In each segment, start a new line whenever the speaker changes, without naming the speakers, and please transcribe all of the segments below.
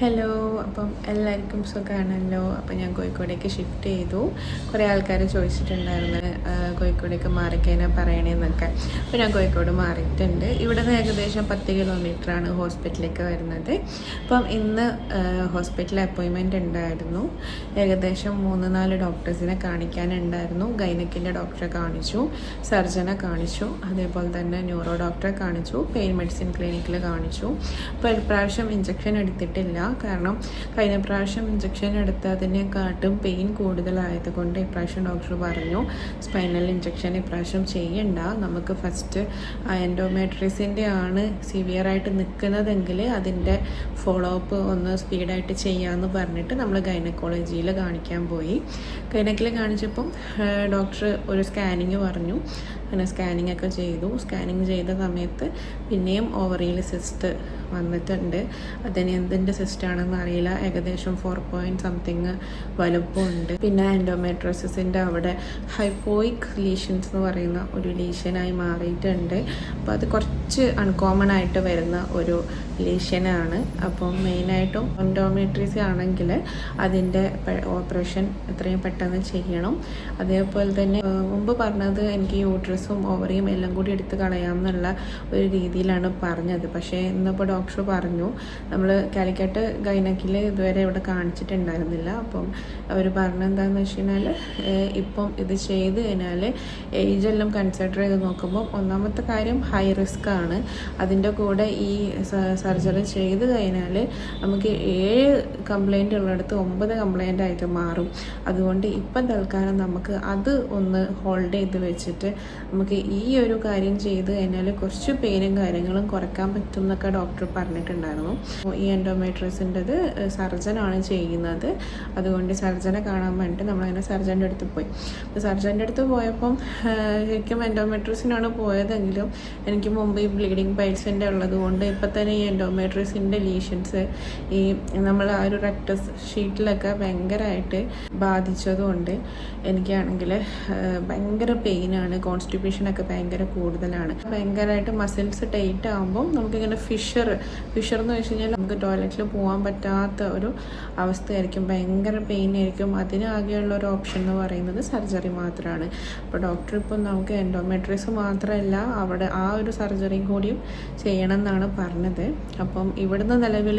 Hello അപ്പം എല്ലാവർക്കും സുഖമാണല്ലോ അപ്പം ഞാൻ കോഴിക്കോടേക്ക് ഷിഫ്റ്റ് ചെയ്തു. കുറേ ആൾക്കാർ ചോദിച്ചിട്ടുണ്ടായിരുന്നു കോഴിക്കോടേക്ക് മാറിക്കഴിഞ്ഞാൽ പറയണേന്നൊക്കെ. അപ്പോൾ ഞാൻ കോഴിക്കോട് മാറിയിട്ടുണ്ട്. ഇവിടെ നിന്ന് ഏകദേശം പത്ത് കിലോമീറ്ററാണ് ഹോസ്പിറ്റലിലേക്ക് വരുന്നത്. അപ്പം ഇന്ന് ഹോസ്പിറ്റൽ അപ്പോയിൻമെന്റ് ഉണ്ടായിരുന്നു. ഏകദേശം മൂന്ന് നാല് ഡോക്ടേഴ്സിനെ കാണിക്കാനുണ്ടായിരുന്നു. ഗൈനക്കിന്റെ ഡോക്ടറെ കാണിച്ചു സർജനെ കാണിച്ചു അതേപോലെ തന്നെ ന്യൂറോ ഡോക്ടറെ കാണിച്ചു പെയിൻ മെഡിസിൻ ക്ലിനിക്കിൽ കാണിച്ചു. അപ്പോൾ ഇപ്രാവശ്യം ഇഞ്ചക്ഷൻ എടുത്തിട്ടില്ല. കാരണം കഴിഞ്ഞ പ്രാവശ്യം ഇഞ്ചക്ഷൻ എടുത്തതിനെക്കാട്ടും പെയിൻ കൂടുതലായതുകൊണ്ട് ഇപ്രാവശ്യം ഡോക്ടർ പറഞ്ഞു സ്പൈനൽ ഇഞ്ചക്ഷൻ ഇപ്രാവശ്യം ചെയ്യണ്ട. നമുക്ക് ഫസ്റ്റ് എൻഡോമെട്രിസിന്റെ ആണ് സിവിയറായിട്ട് നിൽക്കുന്നതെങ്കിൽ അതിന്റെ ഫോളോ അപ്പ് ഒന്ന് സ്പീഡായിട്ട് ചെയ്യാമെന്ന് പറഞ്ഞിട്ട് നമ്മൾ ഗൈനക്കോളജിയിൽ കാണിക്കാൻ പോയി. ഗൈനക്കിൽ കാണിച്ചപ്പം ഡോക്ടർ ഒരു സ്കാനിങ് പറഞ്ഞു. അങ്ങനെ സ്കാനിങ് ഒക്കെ ചെയ്തു. സ്കാനിങ് ചെയ്ത സമയത്ത് പിന്നെയും ഓവറിയിൽ സിസ്റ്റ് വന്നിട്ടുണ്ട്. അതിന് എന്തിന്റെ സിസ്റ്റ് ആണെന്ന് അറിയില്ല. ഏകദേശം ഫോർ പോയിന്റ് സംതിങ് വലുപ്പമുണ്ട്. പിന്നെ ആൻഡോമെട്രോസിന്റെ അവിടെ ഹൈപ്പോയിക് ലീഷൻസ് എന്ന് പറയുന്ന ഒരു ലീഷനായി മാറിയിട്ടുണ്ട്. അപ്പോൾ അത് കുറച്ച് അൺകോമൺ ആയിട്ട് വരുന്ന ഒരു ലീഷനാണ് അപ്പം മെയിനായിട്ടും എൻഡോമെട്രീസ് ആണെങ്കിൽ അതിന്റെ ഓപ്പറേഷൻ എത്രയും പെട്ടെന്ന് ചെയ്യണം. അതേപോലെ തന്നെ മുമ്പ് പറഞ്ഞത് എനിക്ക് യൂട്രസും ഓവറിയും എല്ലാം കൂടി എടുത്ത് കളയാമെന്നുള്ള ഒരു രീതിയിലാണ് പറഞ്ഞത്. പക്ഷേ ഇന്നിപ്പോൾ ഡോക്ടർ പറഞ്ഞു നമ്മൾ കാലിക്കട്ട് ഗൈനക്കിൽ ഇതുവരെ ഇവിടെ കാണിച്ചിട്ടുണ്ടായിരുന്നില്ല. അപ്പം അവർ പറഞ്ഞ എന്താണെന്ന് വെച്ച് കഴിഞ്ഞാൽ ഇപ്പം ഇത് ചെയ്ത് കഴിഞ്ഞാൽ ഏജ് എല്ലാം കൺസിഡർ ചെയ്ത് നോക്കുമ്പോൾ ഒന്നാമത്തെ കാര്യം ഹൈ റിസ്ക് ആണ്. അതിന്റെ കൂടെ ഈ സർജറി ചെയ്ത് കഴിഞ്ഞാൽ നമുക്ക് ഏഴ് കംപ്ലൈന്റ് ഉള്ളിടത്ത് ഒമ്പത് കംപ്ലൈന്റ് ആയിട്ട് മാറും. അതുകൊണ്ട് ഇപ്പം തൽക്കാലം നമുക്ക് അത് ഒന്ന് ഹോൾഡ് ചെയ്ത് വെച്ചിട്ട് നമുക്ക് ഈ ഒരു കാര്യം ചെയ്ത് കഴിഞ്ഞാൽ കുറച്ച് പെയിനും കാര്യങ്ങളും കുറയ്ക്കാൻ പറ്റും എന്നൊക്കെ ഡോക്ടർ പറഞ്ഞിട്ടുണ്ടായിരുന്നു. ഈ എൻഡോമെട്രസിന്റെത് സർജനാണ് ചെയ്യുന്നത്. അതുകൊണ്ട് സർജനെ കാണാൻ വേണ്ടിയിട്ട് നമ്മളങ്ങനെ സർജന്റെ അടുത്ത് പോയി. അപ്പോൾ സർജന്റെ അടുത്ത് പോയപ്പം ശരിക്കും എൻഡോമെട്രസിനാണ് പോയതെങ്കിലും എനിക്ക് മുമ്പ് ഈ ബ്ലീഡിങ് പൈൽസിന്റെ ഉള്ളത് കൊണ്ട് ഇപ്പം തന്നെ ഈ എൻഡോമെട്രീസിന്റെ ലീഷൻസ് ഈ നമ്മൾ ആ ഒരു റെക്ടസ് ഷീറ്റിലൊക്കെ ഭയങ്കരമായിട്ട് ബാധിച്ചതുകൊണ്ട് എനിക്കാണെങ്കിൽ ഭയങ്കര പെയിനാണ് കോൺസ്റ്റിപ്പേഷനൊക്കെ ഭയങ്കര കൂടുതലാണ്. ഭയങ്കരമായിട്ട് മസിൽസ് ടൈറ്റ് ആകുമ്പം നമുക്കിങ്ങനെ ഫിഷർ ഫിഷർ എന്ന് വെച്ച് കഴിഞ്ഞാൽ നമുക്ക് ടോയ്ലറ്റിൽ പോകാൻ പറ്റാത്ത ഒരു അവസ്ഥയായിരിക്കും. ഭയങ്കര പെയിൻ ആയിരിക്കും. അതിനാകെയുള്ള ഒരു ഓപ്ഷൻ എന്ന് പറയുന്നത് സർജറി മാത്രമാണ് അപ്പോൾ ഡോക്ടർ ഇപ്പം നമുക്ക് എൻഡോമെട്രിയസ് മാത്രമല്ല അവിടെ ആ ഒരു സർജറിയും കൂടിയും ചെയ്യണം എന്നാണ് പറഞ്ഞത്. അപ്പം ഇവിടുന്ന് നിലവിൽ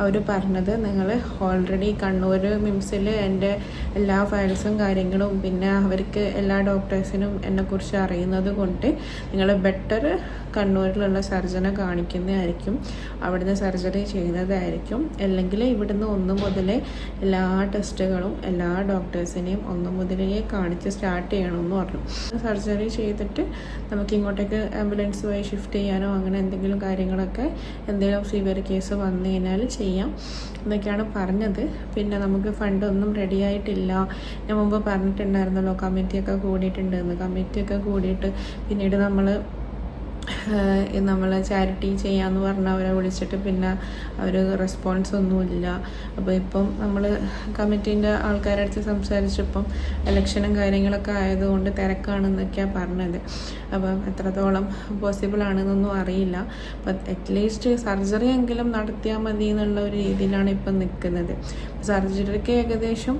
അവർ പറഞ്ഞത് നിങ്ങൾ ഓൾറെഡി കണ്ണൂർ മിംസിൽ എന്റെ എല്ലാ ഫയൽസും കാര്യങ്ങളും പിന്നെ അവർക്ക് എല്ലാ ഡോക്ടേഴ്സിനും എന്നെക്കുറിച്ച് അറിയുന്നത് കൊണ്ട് നിങ്ങൾ ബെറ്റർ കണ്ണൂരിലുള്ള സർജനെ കാണിക്കുന്നതായിരിക്കും. അവിടുന്ന് സർജറി ചെയ്യുന്നതായിരിക്കും. അല്ലെങ്കിൽ ഇവിടുന്ന് ഒന്ന് മുതൽ എല്ലാ ടെസ്റ്റുകളും എല്ലാ ഡോക്ടേഴ്സിനെയും ഒന്ന് മുതലേ കാണിച്ച് സ്റ്റാർട്ട് ചെയ്യണമെന്ന് പറഞ്ഞു. സർജറി ചെയ്തിട്ട് നമുക്ക് ഇങ്ങോട്ടേക്ക് ആംബുലൻസ് ഷിഫ്റ്റ് ചെയ്യാനോ അങ്ങനെ എന്തെങ്കിലും കാര്യങ്ങളൊക്കെ എന്തെങ്കിലും സിവിയർ കേസ് വന്നു കഴിഞ്ഞാൽ ചെയ്യാം. എന്നൊക്കെയാണ് പറഞ്ഞത്. പിന്നെ നമുക്ക് ഫണ്ടൊന്നും റെഡി ആയിട്ടില്ല. ഞാൻ മുമ്പ് പറഞ്ഞിട്ടുണ്ടായിരുന്നല്ലോ കമ്മിറ്റിയൊക്കെ കൂടിയിട്ടുണ്ടെന്ന് കമ്മിറ്റിയൊക്കെ കൂടിയിട്ട് പിന്നീട് നമ്മൾ നമ്മൾ ചാരിറ്റി ചെയ്യാമെന്ന് പറഞ്ഞ് അവരെ വിളിച്ചിട്ട് പിന്നെ അവർ റെസ്പോൺസ് ഒന്നുമില്ല. അപ്പോൾ ഇപ്പം നമ്മൾ കമ്മിറ്റീന്റെ ആൾക്കാരുടെ അടുത്ത് സംസാരിച്ചപ്പം ഇലക്ഷനും കാര്യങ്ങളൊക്കെ ആയതുകൊണ്ട് തിരക്കാണെന്നൊക്കെയാണ് പറഞ്ഞത്. അപ്പം എത്രത്തോളം പോസിബിൾ ആണെന്നൊന്നും അറിയില്ല. അപ്പം അറ്റ്ലീസ്റ്റ് സർജറി എങ്കിലും നടത്തിയാൽ മതി എന്നുള്ള ഒരു രീതിയിലാണ് ഇപ്പം നിൽക്കുന്നത്. സർജറിക്ക് ഏകദേശം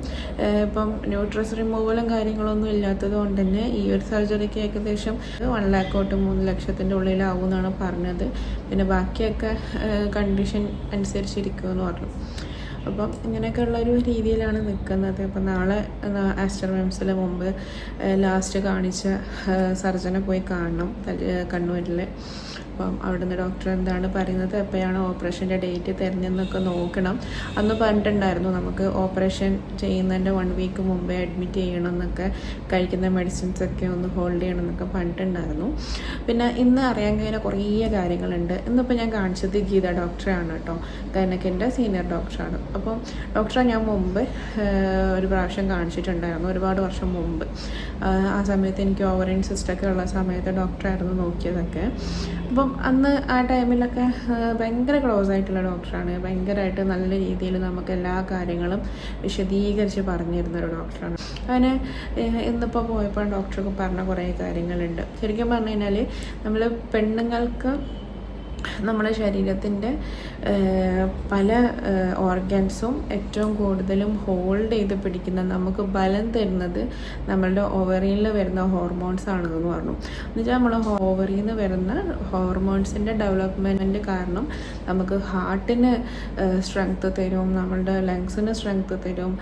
ഇപ്പം ന്യൂട്രസ് റിമൂവലും കാര്യങ്ങളൊന്നും ഇല്ലാത്തത് കൊണ്ട് തന്നെ ഈ ഒരു സർജറിക്ക് ഏകദേശം വൺ ലാക്ക് തൊട്ട് മൂന്ന് ലക്ഷത്തിന്റെ ഉള്ളിലാവും എന്നാണ് പറഞ്ഞത്. പിന്നെ ബാക്കിയൊക്കെ കണ്ടീഷൻ അനുസരിച്ചിരിക്കുമെന്ന് പറഞ്ഞു. അപ്പം ഇങ്ങനെയൊക്കെയുള്ള ഒരു രീതിയിലാണ് നിൽക്കുന്നത്. അപ്പം നാളെ ആസ്റ്റർ മെംസിന് മുമ്പ് ലാസ്റ്റ് കാണിച്ച സർജനെ പോയി കാണണം കണ്ണൂരിൽ അപ്പം അവിടുന്ന് ഡോക്ടർ എന്താണ് പറയുന്നത്? എപ്പോഴാണ് ഓപ്പറേഷന്റെ ഡേറ്റ് തിരഞ്ഞെന്നൊക്കെ നോക്കണം. അന്ന് പറഞ്ഞിട്ടുണ്ടായിരുന്നു നമുക്ക് ഓപ്പറേഷൻ ചെയ്യുന്നതിന്റെ വൺ വീക്ക് മുമ്പേ അഡ്മിറ്റ് ചെയ്യണം എന്നൊക്കെ കഴിക്കുന്ന മെഡിസിൻസ് ഒക്കെ ഒന്ന് ഹോൾഡ് ചെയ്യണം എന്നൊക്കെ പറഞ്ഞിട്ടുണ്ടായിരുന്നു. പിന്നെ ഇന്ന് അറിയാൻ കഴിയുന്ന കുറേ കാര്യങ്ങളുണ്ട്. ഇന്നിപ്പോൾ ഞാൻ കാണിച്ചത് ഗീത ഡോക്ടറാണ് കേട്ടോ ഗൈനക്കിന്റെ സീനിയർ ഡോക്ടറാണ് അപ്പം ഡോക്ടറെ ഞാൻ മുമ്പ് ഒരു പ്രാവശ്യം കാണിച്ചിട്ടുണ്ടായിരുന്നു. ഒരുപാട് വർഷം മുമ്പ്. ആ സമയത്ത് എനിക്ക് ഓവറിൻ സിസ്റ്റൊക്കെ ഉള്ള സമയത്ത് ഡോക്ടറായിരുന്നു നോക്കിയതൊക്കെ. അപ്പം അന്ന് ആ ടൈമിലൊക്കെ ഭയങ്കര ക്ലോസ് ആയിട്ടുള്ള ഡോക്ടറാണ് ഭയങ്കരമായിട്ട് നല്ല രീതിയിൽ നമുക്ക് എല്ലാ കാര്യങ്ങളും വിശദീകരിച്ച് പറഞ്ഞിരുന്ന ഒരു ഡോക്ടറാണ് അങ്ങനെ ഇന്നിപ്പോൾ പോയപ്പോൾ ഡോക്ടർക്ക് പറഞ്ഞ കുറേ കാര്യങ്ങളുണ്ട്. ശരിക്കും പറഞ്ഞു കഴിഞ്ഞാൽ നമ്മൾ പെണ്ണുങ്ങൾക്ക് നമ്മുടെ ശരീരത്തിന്റെ പല ഓർഗൻസും ഏറ്റവും കൂടുതലും ഹോൾഡ് ചെയ്ത് പിടിക്കുന്ന നമുക്ക് ബലം തരുന്നത് നമ്മളുടെ ഓവറിയിൽ വരുന്ന ഹോർമോൺസ് ആണെന്ന് പറഞ്ഞു. എന്നുവെച്ചാൽ നമ്മൾ ഓവറിയിൽ നിന്ന് വരുന്ന ഹോർമോൺസിന്റെ ഡെവലപ്മെന്റ് കാരണം നമുക്ക് ഹാർട്ടിന് സ്ട്രെങ്ത് തരും നമ്മളുടെ ലങ്സിന് സ്ട്രെങ്ത് തരും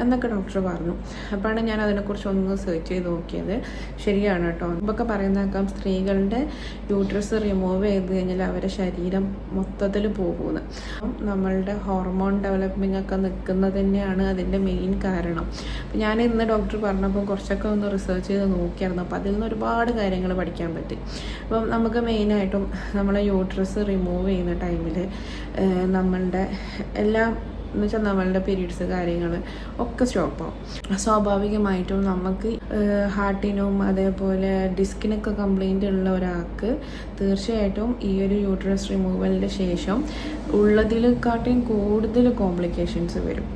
എന്നൊക്കെ ഡോക്ടർ പറഞ്ഞു. അപ്പോഴാണ് ഞാൻ അതിനെക്കുറിച്ച് ഒന്ന് സെർച്ച് ചെയ്ത് നോക്കിയത്. ശരിയാണ് കേട്ടോ. ഇപ്പൊക്കെ പറയുന്നേക്കാം സ്ത്രീകളുടെ യൂട്രസ് റിമൂവ് ചെയ്ത് കഴിഞ്ഞാൽ അവരുടെ ശരീരം മൊത്തത്തിൽ പോകുന്നത് നമ്മളുടെ ഹോർമോൺ ഡെവലപ്മെന്റ് ഒക്കെ നിൽക്കുന്നത് തന്നെയാണ് അതിന്റെ മെയിൻ കാരണം. അപ്പം ഞാൻ ഇന്ന് ഡോക്ടർ പറഞ്ഞപ്പോൾ കുറച്ചൊക്കെ ഒന്ന് റിസർച്ച് ചെയ്ത് നോക്കിയായിരുന്നു. അപ്പോൾ അതിൽ നിന്ന് ഒരുപാട് കാര്യങ്ങൾ പഠിക്കാൻ പറ്റി. അപ്പം നമുക്ക് മെയിനായിട്ടും നമ്മളെ യൂട്രസ് റിമൂവ് ചെയ്യുന്ന ടൈമിൽ നമ്മളുടെ എല്ലാം എന്ന് വെച്ചാൽ നമ്മളുടെ പീരീഡ്സ് കാര്യങ്ങൾ ഒക്കെ സ്റ്റോപ്പാവും സ്വാഭാവികമായിട്ടും നമുക്ക് ഹാർട്ടിനും അതേപോലെ ഡിസ്കിനൊക്കെ കംപ്ലൈന്റ് ഉള്ള ഒരാൾക്ക് തീർച്ചയായിട്ടും ഈ ഒരു യൂട്രസ് റിമൂവലിന്റെ ശേഷം ഉള്ളതിനെക്കാട്ടിയും കൂടുതൽ കോംപ്ലിക്കേഷൻസ് വരും.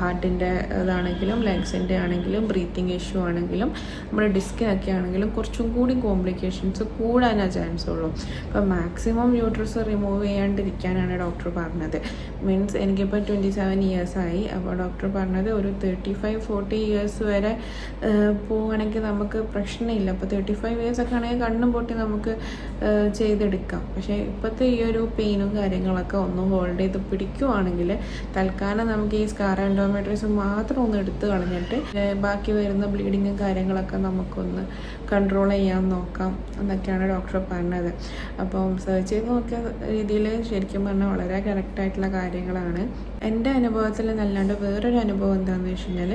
ഹാർട്ടിന്റെ ഇതാണെങ്കിലും ലങ്സിന്റെ ആണെങ്കിലും ബ്രീത്തിങ് ഇഷ്യൂ ആണെങ്കിലും നമ്മുടെ ഡിസ്കിനൊക്കെ ആണെങ്കിലും കുറച്ചും കൂടി കോംപ്ലിക്കേഷൻസ് കൂടാനാ ചാൻസ് ഉള്ളൂ. അപ്പോൾ മാക്സിമം യൂട്രസ് റിമൂവ് ചെയ്യാണ്ടിരിക്കാനാണ് ഡോക്ടർ പറഞ്ഞത്. മീൻസ് എനിക്കിപ്പോൾ ട്വന്റി സെവൻ ഇയേഴ്സായി അപ്പോൾ ഡോക്ടർ പറഞ്ഞത് ഒരു തേർട്ടി ഫൈവ് ഫോർട്ടി ഇയേഴ്സ് വരെ പോവുകയാണെങ്കിൽ നമുക്ക് പ്രശ്നമില്ല. അപ്പോൾ തേർട്ടി ഫൈവ് ഇയേഴ്സ് ഒക്കെ ആണെങ്കിൽ കണ്ണും പൊട്ടി നമുക്ക് ചെയ്തെടുക്കാം. പക്ഷേ ഇപ്പോഴത്തെ ഈ ഒരു പെയിനും കാര്യങ്ങളൊക്കെ ഒന്ന് ഹോൾഡ് ചെയ്ത് പിടിക്കുവാണെങ്കിൽ തൽക്കാലം നമുക്ക് ഈ സ്കാർ എൻഡോമെട്രീസ് മാത്രം ഒന്ന് എടുത്തു കളഞ്ഞിട്ട് ബാക്കി വരുന്ന ബ്ലീഡിങ്ങും കാര്യങ്ങളൊക്കെ നമുക്കൊന്ന് കൺട്രോൾ ചെയ്യാൻ നോക്കാം എന്നൊക്കെയാണ് ഡോക്ടർ പറഞ്ഞത്. അപ്പം സെർച്ച് ചെയ്ത് നോക്കിയ രീതിയിൽ ശരിക്കും പറഞ്ഞാൽ വളരെ കറക്റ്റായിട്ടുള്ള കാര്യങ്ങളാണ്. എന്റെ അനുഭവത്തിൽ നല്ലാണ്ട് വേറൊരു അനുഭവം എന്താണെന്ന് വെച്ച് കഴിഞ്ഞാൽ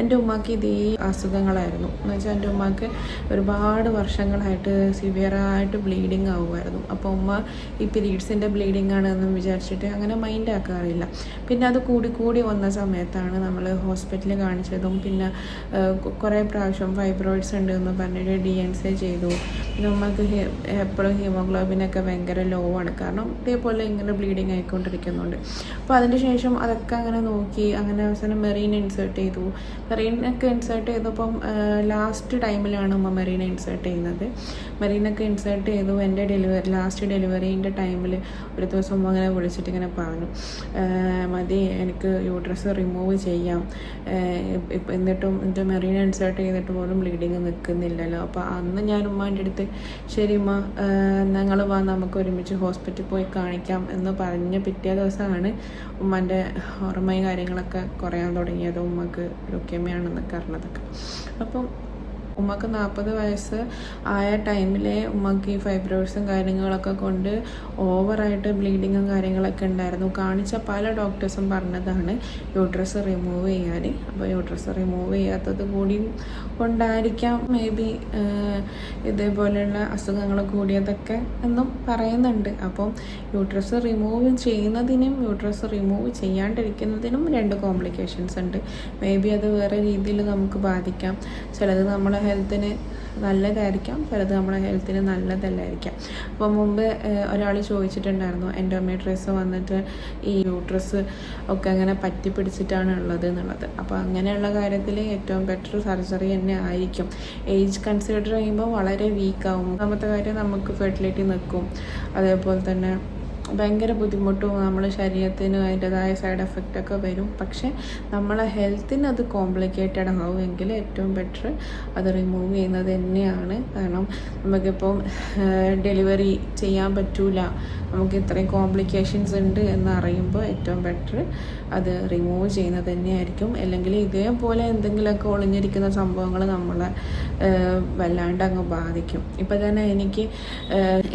എന്റെ ഉമ്മക്ക് ഇതേ അസുഖങ്ങളായിരുന്നു. എന്ന് വെച്ചാൽ എന്റെ ഉമ്മക്ക് ഒരുപാട് വർഷങ്ങളായിട്ട് സിവിയറായിട്ട് ബ്ലീഡിങ് ആവുമായിരുന്നു. അപ്പോൾ ഉമ്മ ഈ പീരീഡ്സിന്റെ ബ്ലീഡിങ് ആണെന്ന് വിചാരിച്ചിട്ട് അങ്ങനെ മൈൻഡ് ആക്കാറില്ല. പിന്നെ അത് കൂടി കൂടി വന്ന സമയത്താണ് നമ്മൾ ഹോസ്പിറ്റലിൽ കാണിച്ചതും പിന്നെ കുറേ പ്രാവശ്യം ഫൈബ്രോയിഡ്സ് ഉണ്ട് എന്ന് പറഞ്ഞിട്ട് ഡി എൻ സി ചെയ്തു നമ്മൾക്ക് എപ്പോഴും ഹീമോഗ്ലോബിനൊക്കെ ഭയങ്കര ലോ ആണ്. കാരണം ഇതേപോലെ ഇങ്ങനെ ബ്ലീഡിങ് ആയിക്കൊണ്ടിരിക്കുന്നുണ്ട്. അപ്പോൾ അതിന് ശേഷം അതൊക്കെ അങ്ങനെ നോക്കി അങ്ങനെ അവസാനം മെറീൻ ഇൻസേർട്ട് ചെയ്തു. മെറീനൊക്കെ ഇൻസേർട്ട് ചെയ്തപ്പം ലാസ്റ്റ് ടൈമിലാണ് അമ്മ മെറീൻ ഇൻസേർട്ട് ചെയ്യുന്നത്. മെറീനൊക്കെ ഇൻസേർട്ട് ചെയ്തു. എന്റെ ഡെലിവറി ലാസ്റ്റ് ഡെലിവറീന്റെ ടൈമിൽ ഒരു ദിവസം അങ്ങനെ വിളിച്ചിട്ട് ഇങ്ങനെ പറഞ്ഞു മതി എനിക്ക് യൂട്രസ് റിമൂവ് ചെയ്യാം. എന്നിട്ടും എന്റെ മെറീൻ ഇൻസേർട്ട് ചെയ്തിട്ട് പോലും ബ്ലീഡിങ് നിൽക്കുന്നില്ലല്ലോ. അപ്പോൾ അന്ന് ഞാൻ ഉമ്മാന്റെ അടുത്ത് ശരി ഉമ്മ ഞങ്ങൾ വാ നമുക്ക് ഒരുമിച്ച് ഹോസ്പിറ്റലിൽ പോയി കാണിക്കാം എന്ന് പറഞ്ഞ പിറ്റേ ദിവസമാണ് ഉമ്മാന്റെ ഓർമ്മയും കാര്യങ്ങളൊക്കെ കുറയാൻ തുടങ്ങിയത്. ഉമ്മക്ക് ലുക്കേമയാണെന്നൊക്കെ അറിഞ്ഞതൊക്കെ. അപ്പം ഉമ്മക്ക് നാൽപ്പത് വയസ്സ് ആയ ടൈമിലെ ഉമ്മക്ക് ഈ ഫൈബ്രോയിഡ്സും കാര്യങ്ങളൊക്കെ കൊണ്ട് ഓവറായിട്ട് ബ്ലീഡിങ്ങും കാര്യങ്ങളൊക്കെ ഉണ്ടായിരുന്നു. കാണിച്ച പല ഡോക്ടേഴ്സും പറഞ്ഞതാണ് യൂട്രസ് റിമൂവ് ചെയ്യാൻ അപ്പോൾ യൂട്രസ് റിമൂവ് ചെയ്യാത്തത് കൂടി കൊണ്ടായിരിക്കാം മേ ബി ഇതേപോലെയുള്ള അസുഖങ്ങൾ കൂടിയതൊക്കെ എന്നും പറയുന്നുണ്ട്. അപ്പം യൂട്രസ് റിമൂവ് ചെയ്യുന്നതിനും യൂട്രസ് റിമൂവ് ചെയ്യാണ്ടിരിക്കുന്നതിനും രണ്ട് കോംപ്ലിക്കേഷൻസ് ഉണ്ട്. മേ ബി അത് വേറെ രീതിയിൽ നമുക്ക് ബാധിക്കാം. ചിലത് നമ്മളെ ഹെൽത്തിന് നല്ലതായിരിക്കാം ചിലത് നമ്മളെ ഹെൽത്തിന് നല്ലതല്ലായിരിക്കാം. അപ്പോൾ മുമ്പ് ഒരാൾ ചോദിച്ചിട്ടുണ്ടായിരുന്നു എൻഡോമെട്രീസ് വന്നിട്ട് ഈ യൂട്രസ് ഒക്കെ അങ്ങനെ പറ്റി പിടിച്ചിട്ടാണ് ഉള്ളത് എന്നുള്ളത്. അപ്പോൾ അങ്ങനെയുള്ള കാര്യത്തിൽ ഏറ്റവും ബെറ്റർ സർജറി തന്നെ ആയിരിക്കും. ഏജ് കൺസിഡർ ചെയ്യുമ്പോൾ വളരെ വീക്കാവും ഒന്നാമത്തെ കാര്യം നമുക്ക് ഫെർട്ടിലിറ്റി നിൽക്കും. അതേപോലെ തന്നെ ഭയങ്കര ബുദ്ധിമുട്ടും നമ്മുടെ ശരീരത്തിന് അതിന്റെതായ സൈഡ് എഫക്റ്റൊക്കെ വരും. പക്ഷേ നമ്മളെ ഹെൽത്തിന് അത് കോംപ്ലിക്കേറ്റഡ് ആവുമെങ്കിൽ ഏറ്റവും ബെറ്റർ അത് റിമൂവ് ചെയ്യുന്നത് തന്നെയാണ്. കാരണം നമുക്കിപ്പം ഡെലിവറി ചെയ്യാൻ പറ്റൂല. നമുക്ക് ഇത്രയും കോംപ്ലിക്കേഷൻസ് ഉണ്ട് എന്ന് അറിയുമ്പോൾ ഏറ്റവും ബെറ്റർ അത് റിമൂവ് ചെയ്യുന്നത് തന്നെയായിരിക്കും. അല്ലെങ്കിൽ ഇതേപോലെ എന്തെങ്കിലുമൊക്കെ ഒളിഞ്ഞിരിക്കുന്ന സംഭവങ്ങൾ നമ്മളെ വല്ലാണ്ട് അങ്ങ് ബാധിക്കും. ഇപ്പം തന്നെ എനിക്ക്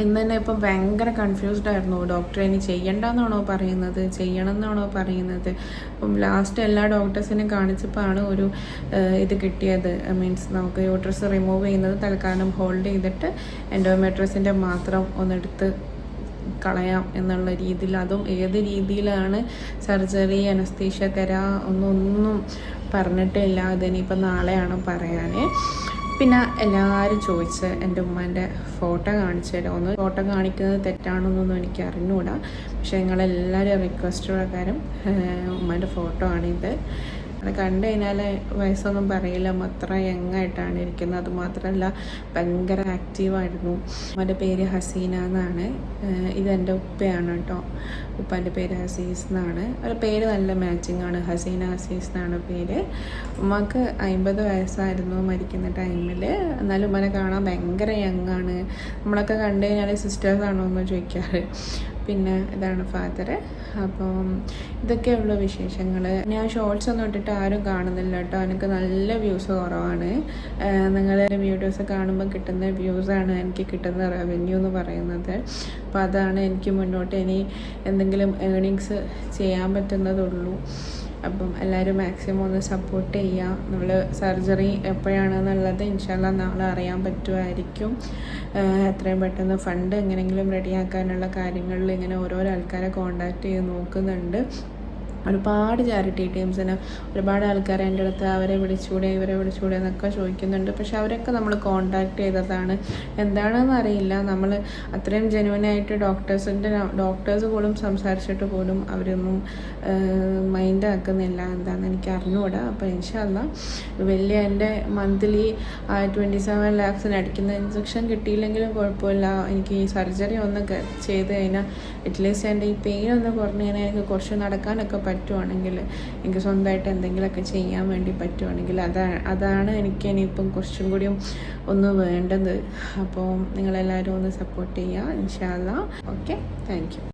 ഇന്ന് തന്നെ ഇപ്പം ഭയങ്കര കൺഫ്യൂസ്ഡ് ആയിരുന്നു. ഡോക്ടർ ഇനി ചെയ്യണ്ടെന്നാണോ പറയുന്നത്? ചെയ്യണം എന്നാണോ പറയുന്നത്? അപ്പം ലാസ്റ്റ് എല്ലാ ഡോക്ടേഴ്സിനും കാണിച്ചപ്പോൾ ആണ് ഒരു ഇത് കിട്ടിയത്. മീൻസ് നമുക്ക് യൂട്രസ് റിമൂവ് ചെയ്യുന്നത് തൽക്കാലം ഹോൾഡ് ചെയ്തിട്ട് എൻഡോമെട്രസിന്റെ മാത്രം ഒന്നെടുത്ത് കളയാം എന്നുള്ള രീതിയിൽ. അതും ഏത് രീതിയിലാണ് സർജറി അനസ്തീഷ്യ തരാ ഒന്നൊന്നും പറഞ്ഞിട്ടില്ല. അതിനിപ്പോൾ നാളെയാണ് പറയാൻ പിന്നെ എല്ലാവരും ചോദിച്ച് എന്റെ ഉമ്മാന്റെ ഫോട്ടോ കാണിച്ചു ഒന്ന് ഫോട്ടോ കാണിക്കുന്നത് തെറ്റാണെന്നൊന്നും എനിക്ക് അറിഞ്ഞുകൂടാ പക്ഷേ നിങ്ങളെല്ലാവരും റിക്വസ്റ്റ് പ്രകാരം ഉമ്മാന്റെ ഫോട്ടോ ആണിത്. അത് കണ്ടു കഴിഞ്ഞാൽ വയസ്സൊന്നും പറയില്ല. അത്ര യങ്ങായിട്ടാണ് ഇരിക്കുന്നത്. അത് മാത്രമല്ല ഭയങ്കര ആക്റ്റീവായിരുന്നു അവന്റെ പേര് ഹസീന എന്നാണ്. ഇതെന്റെ ഉപ്പയാണ് കേട്ടോ. ഉപ്പാന്റെ പേര് ഹസീസ് എന്നാണ്. അവരുടെ പേര് നല്ല മാച്ചിങ് ആണ്. ഹസീന ഹസീസ് എന്നാണ് പേര്. ഉമ്മക്ക് അമ്പത് വയസ്സായിരുന്നു മരിക്കുന്ന ടൈമിൽ എന്നാലും ഉമ്മനെ കാണാൻ ഭയങ്കര യങ് ആണ്. നമ്മളൊക്കെ കണ്ടു കഴിഞ്ഞാൽ സിസ്റ്റേഴ്സാണോ എന്ന് ചോദിക്കാറ്. പിന്നെ ഇതാണ് ഫാദർ അപ്പം ഇതൊക്കെയുള്ള വിശേഷങ്ങൾ ഞാൻ ഷോർട്സ് ഒന്നും ഇട്ടിട്ട് ആരും കാണുന്നില്ല കേട്ടോ എനിക്ക് നല്ല വ്യൂസ് കുറവാണ്. നിങ്ങളുടെ വീഡിയോസ് കാണുമ്പോൾ കിട്ടുന്ന വ്യൂസാണ് എനിക്ക് കിട്ടുന്ന റവന്യൂ എന്ന് പറയുന്നത്. അപ്പോൾ അതാണ് എനിക്ക് മുന്നോട്ട് ഇനി എന്തെങ്കിലും ഏണിങ്സ് ചെയ്യാൻ പറ്റുന്നതുള്ളൂ. അപ്പം എല്ലാവരും മാക്സിമം ഒന്ന് സപ്പോർട്ട് ചെയ്യുക. നമ്മൾ സർജറി എപ്പോഴാണെന്നുള്ളത് ഇൻഷാല്ല നാളെ അറിയാൻ പറ്റുമായിരിക്കും. എത്രയും പെട്ടെന്ന് ഫണ്ട് എങ്ങനെയെങ്കിലും റെഡിയാക്കാനുള്ള കാര്യങ്ങളിൽ ഇങ്ങനെ ഓരോരോ ആൾക്കാരെ കോണ്ടാക്ട് ചെയ്ത് നോക്കുന്നുണ്ട്. ഒരുപാട് ചാരിറ്റി ടീംസിന് ഒരുപാട് ആൾക്കാർ എന്റെ അടുത്ത് അവരെ വിളിച്ചൂടെ ഇവരെ വിളിച്ചൂടെ എന്നൊക്കെ ചോദിക്കുന്നുണ്ട്. പക്ഷെ അവരൊക്കെ നമ്മൾ കോണ്ടാക്ട് ചെയ്തതാണ്. എന്താണെന്ന് അറിയില്ല. നമ്മൾ അത്രയും ജെനുവനായിട്ട് ഡോക്ടേഴ്സിന്റെ ഡോക്ടേഴ്സ് പോലും സംസാരിച്ചിട്ട് പോലും അവരൊന്നും മൈൻഡ് ആക്കുന്നില്ല. എന്താണെന്ന് എനിക്ക് അറിഞ്ഞുകൂടാ അപ്പോൾ ഇൻഷല്ല വലിയ എന്റെ മന്ത്ലി ട്വന്റി സെവൻ ലാക്സിന് അടിക്കുന്ന ഇൻജെക്ഷൻ കിട്ടിയില്ലെങ്കിലും കുഴപ്പമില്ല. എനിക്ക് ഈ സർജറി ഒന്ന് ചെയ്ത് കഴിഞ്ഞാൽ അറ്റ്ലീസ്റ്റ് എന്റെ ഈ പെയിൻ ഒന്ന് കുറഞ്ഞു കഴിഞ്ഞാൽ എനിക്ക് കുറച്ച് നടക്കാനൊക്കെ പറ്റുവാണെങ്കിൽ എനിക്ക് സ്വന്തമായിട്ട് എന്തെങ്കിലുമൊക്കെ ചെയ്യാൻ വേണ്ടി പറ്റുവാണെങ്കിൽ അതാണ് അതാണ് എനിക്ക് ഇനിയിപ്പം കുറച്ചും കൂടിയും ഒന്ന് വേണ്ടത്. അപ്പോൾ നിങ്ങളെല്ലാവരും ഒന്ന് സപ്പോർട്ട് ചെയ്യുക ഇൻഷാല്ല ഓക്കെ താങ്ക്